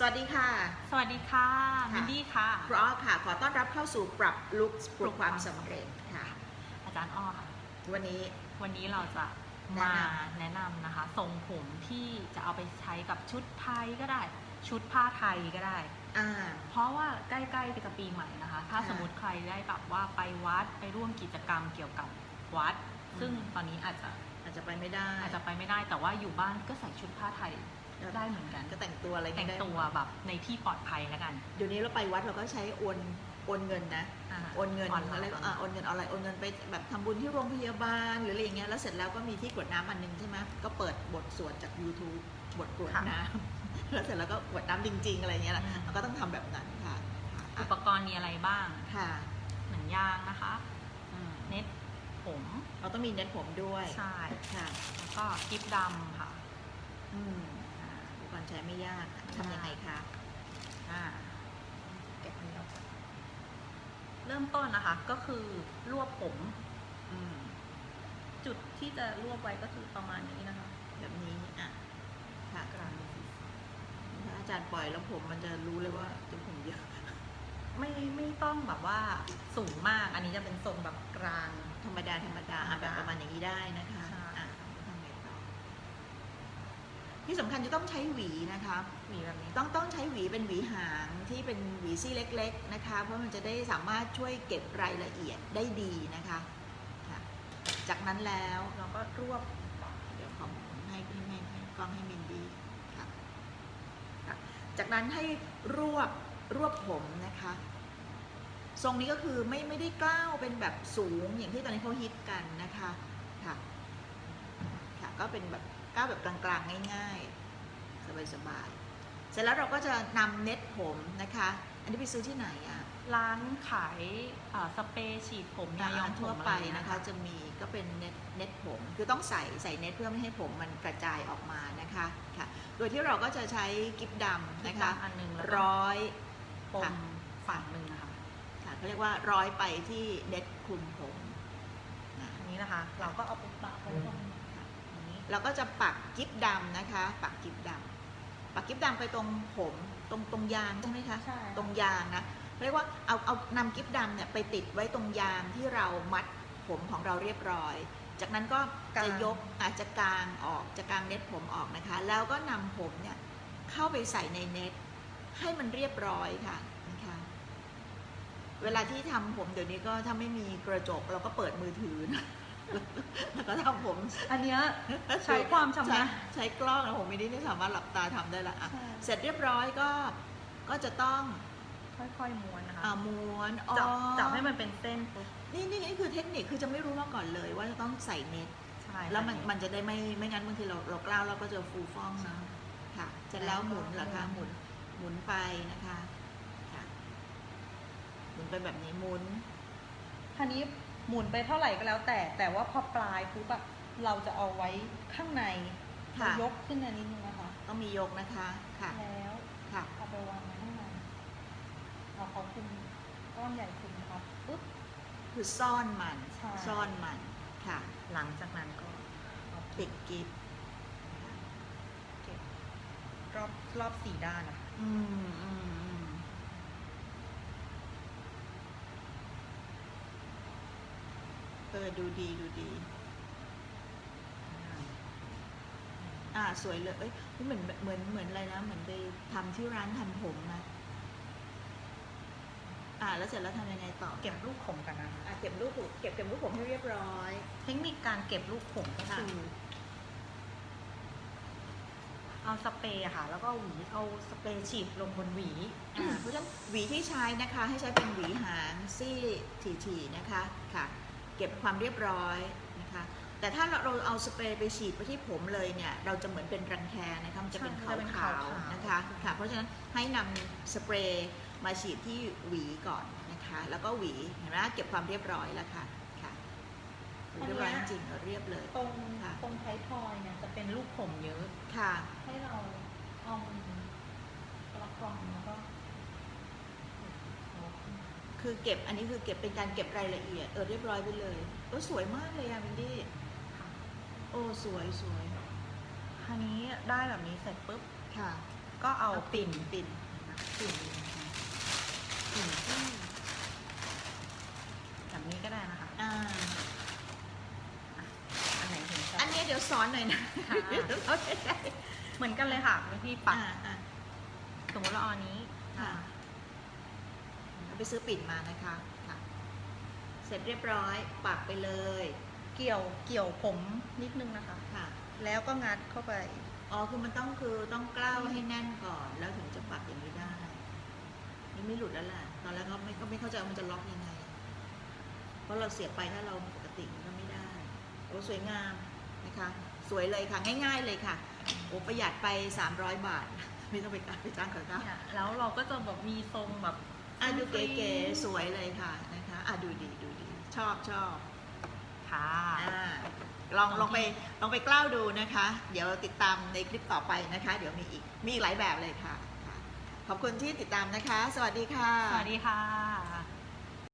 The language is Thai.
สวัสดีค่ะ สวัสดีค่ะค่ะมินดี้ค่ะ ครูอ้อค่ะ ขอต้อนรับเข้าสู่ปรับลุคปลุกความสำเร็จค่ะ อาจารย์อ้อค่ะ วันนี้ วันนี้เราจะแนะมานแนะนำนะคะ ทรงผมที่จะเอาไปใช้กับชุดไทยก็ได้ ชุดผ้าไทยก็ได้อ่าเพราะว่าใกล้ๆจะปีใหม่นะคะ ถ้าค่ะสมมติใครได้แบบว่าไปวัดไปร่วมกิจกรรมเกี่ยวกับวัดอืมซึ่งตอนนี้อาจจะอาจจะไปไม่ได้ อาจจะไปไม่ได้แต่ว่าอยู่บ้านก็ใส่ชุดผ้าไทย ได้เหมือนกันก็แต่งตัวอะไรแต่งได้ตัวแบบในที่ปลอดภัยแล้วกัน เดี๋ยวนี้เราไปวัดเราก็ใช้โอนโอนเงินนะาโอนเงินออนไลอะไรน์ก็อ่าโอนเงินออนไลน์โอนเงินไปแบบทำบุญที่โรงพยาบาลหรืออะไรอย่างเงี้ยแล้วเสร็จแล้วก็มีที่กรวดน้ำอันหนึงใช่ไหมก็เปิดบทสวดจาก YouTube บทกรวดน้ำแล้วเสร็จแล้วก็กรวดน้ำจริง ๆ อะไรเงี้ยแหละเราก็ต้องทำแบบนั้นค่ะค่ะ อุปกรณ์มีอะไรบ้างค่ะหนังยางนะคะอืมเน็ตผมเราต้องมีเน็ตผมด้วยใช่ค่ะแล้วก็กิฟดำค่ะ อืมอ่าอุปก รณ์ใช้ไม่ยากทำยังไงคะอ่าเก็บอันนี้ออกก่อนเริ่มต้นนะคะ ก็คือรวบผมอืมจุดที่จะรวบไว้ก็คือประมาณนี้นะคะ แบบนี้อะค่ะกลางถ้าอาจารย์ปล่อยแล้วผมมันจะรู้เลยว่าจะผมเยอะไม่ไม่ต้องแบบว่าสูงมาก อันนี้จะเป็นทรงแบบกลางธรรมดาธรรมดาอะธรรมดาแบบประมาณอย่างนี้ได้นะคะ ใช่ อะทำไงต่อ ที่สำคัญจะต้องใช้หวีนะคะ หวีแบบนี้ ต้องต้องใช้หวีเป็นหวีหางที่เป็นหวีซี่เล็ก ๆนะคะ เพราะมันจะได้สามารถช่วยเก็บรายละเอียดได้ดีนะคะค่ะจากนั้นแล้วเราก็รวบเดี๋ยวขอให้ให้ให้ให้กล้องให้มินดีค่ะค่ะจากนั้นให้รวบรวบผมนะคะ ทรงนี้ก็คือไม่ไม่ได้กล้าวเป็นแบบสูงอย่างที่ตอนนี้เขาฮิตกันนะคะค่ะค่ะก็เป็นแบบ ก้าวแบบกลางๆ ง่ายๆ สบายๆ เสร็จแล้วเราก็จะนำเน็ตผมนะคะ อันนี้ไปซื้อที่ไหนอะร้านขายอ่าสเปรย์ฉีดผมยาย้อมผมทั่วอะไปรอย่างเงี้ยนะคะ จะมีก็เป็นเน็ตเน็ตผม คือต้องใส่ใส่เน็ตเพื่อไม่ให้ผมมันกระจายออกมานะคะค่ะ โดยที่เราก็จะใช้กิ๊บดำนะคะอันหนึงแล้วก็ร้อยปค่ะมฝั่งหนึ่งนะคะค่ะเขาเรียกว่าร้อยไปที่เน็ตคลุมผมนะ อันนี้นะคะ เราก็เอาไปปะไว้ตรงนี้ เราก็จะปักกิ๊บดำนะคะ ปักกิ๊บดำปักกิ๊บดำไปตรงผมตรงตรงยางใช่ไหมคะใช่ตรงยางนะเรียกว่าเอาเอานำกิ๊บดำเนี่ยไปติดไว้ตรงยางที่เรามัดผมของเราเรียบร้อย จากนั้นก็จะยกอาจจะกางออกจะกางเน็ตผมออกนะคะ แล้วก็นำผมเนี่ยเข้าไปใส่ในเน็ตให้มันเรียบร้อยค่ะนะคะเวลาที่ทำผมเดี๋ยวนี้ก็ถ้าไม่มีกระจกเราก็เปิดมือถือนะ แล้วก็ทำผมอันเนี้ยใช้ความชำนาญใใช้กล้องนะผมไม่ได้สามารถหลับตาทำได้ละอะใช่ เสร็จเรียบร้อยก็ก็จะต้องค่อยๆม้วนนะคะอ่าม้วนอ๋อจับจับให้มันเป็นเส้นปุ๊บนี่นี่นี่คือเทคนิคคือจะไม่รู้มาก่อนเลยว่าจะต้องใส่เน็ต ใช่แล้วมันค่ะมันจะได้ไม่ไม่งั้นบางทีเราเรากล้าวเราก็จะฟูฟ่องนะค่ะเสร็จแล้วหมุนเหรอคะหมุนหมุนไปนะคะค่ะหมุนไปแบบนี้หมุนทีนี้ หมุนไปเท่าไหร่ก็แล้วแต่ แต่ว่าพอปลายปุ๊บอะเราจะเอาไว้ข้างในค่ะเรายกขึ้นอันนิดนึงนะคะต้องมียกนะคะ ค่ะ แล้วค่ะ เอาไปวางไว้ข้างในเอาเขาคุมก้อนใหญ่คุมครับปุ๊บ คือซ่อนมัน ใช่ ซ่อนมัน ค่ะ หลังจากนั้นก็เอาปิดกิฟเก็บรอบรอบสี่ด้านนะคะอืมอืมอืมเออดูดีดูดี อ่าสวยเลย เอ้ยเหมือนเหมือนเหมือนอะไรนะ เหมือนไปทำที่ร้านทำผมนะอ่าแล้วเสร็จแล้วทำยังไงต่อ เก็บลูกผมกันนะคะอ่าเก็บรูปผมเก็บเก็บรูปผมให้เรียบร้อย เทคนิคการเก็บลูกผมก็ค่ะคือเอาสเปรย์อะค่ะ แล้วก็หวีเอาสเปรย์ฉีดลงบนหวีอ่าเพราะฉะนั้นหวีที่ใช้นะคะ ให้ใช้เป็นหวีหางซี่ถี่ๆนะคะค่ะ เก็บความเรียบร้อยนะคะแต่ถ้าเราเราเอาสเปรย์ไปฉีดไปที่ผมเลยเนี่ยเราจะเหมือนเป็นรังแคนะคะมันจะเป็นใช่ขาจะเป็นวขาวๆๆ นะคะค่ะเพราะฉะนั้นให้นำสเปรย์มาฉีดที่หวีก่อนนะคะแล้วก็หวีเห็นไหมเก็บความเรียบร้อยแล้วค่ะค่ะเรียบร้อยจริงๆเรียบเลย ตรงค่ะ ตรงไทยทอยเนี่ยจะเป็นลูกผมเยอะ ค่ะ ให้เราเอามือประคองแล้วก็ คือเก็บอันนี้คือเก็บเป็นการเก็บรายละเอียดเออเรียบร้อยไปเลยโอ้สวยมากเลยอะวินดี้โอ้สวยสวยคราวนี้ได้แบบนี้เสร็จปุ๊บค่ะ ก็เอาปิ่นปิ่นปิ่นนะคะปิ่นที่แบบนี้ก็ได้นะคะอ่าอันไหนถึงจะอันนี้เดี๋ยวสอนหน่อยนะค่ะโอเคเหมือนกันเลยค่ะวิธีปักอ่าอ่าสมมติเราเอาอันนี้ค่ะเอา ไปซื้อปิ่นมานะคะค่ะ เสร็จเรียบร้อยปักไปเลย เกี่ยวเกี่ยวผมนิดนึงนะคะ ค่ะ แล้วก็งัดเข้าไป อ๋อคือมันต้องคือต้องกล้าวให้แน่นก่อน แล้วถึงจะปักอย่างนี้ได้นี่ไม่หลุดแล้วแหละตอนแรกก็ไม่ก็ไม่เข้าใจว่ามันจะล็อกยังไง เพราะเราเสียบไปถ้าเราปกติมันก็ไม่ได้โอ้สวยงามนะคะ สวยเลยค่ะง่าย ๆเลยค่ะโอ้ประหยัดไป 300 บาท ไม่ต้องไปกไปจ้างเขาค่ะเนี่ยแล้วเราก็จะแบบมีทรงแบบ อะดูเก๋ๆสวยเลยค่ะนะคะอะดูดีดูดีชอบชอบค่ะ อ่าลองลองไปลองไปกล้าวดูนะคะ เดี๋ยวติดตามในคลิปต่อไปนะคะ เดี๋ยวมีอีกมีอีกหลายแบบเลยค่ะค่ะ ขอบคุณที่ติดตามนะคะ สวัสดีค่ะ สวัสดีค่ะ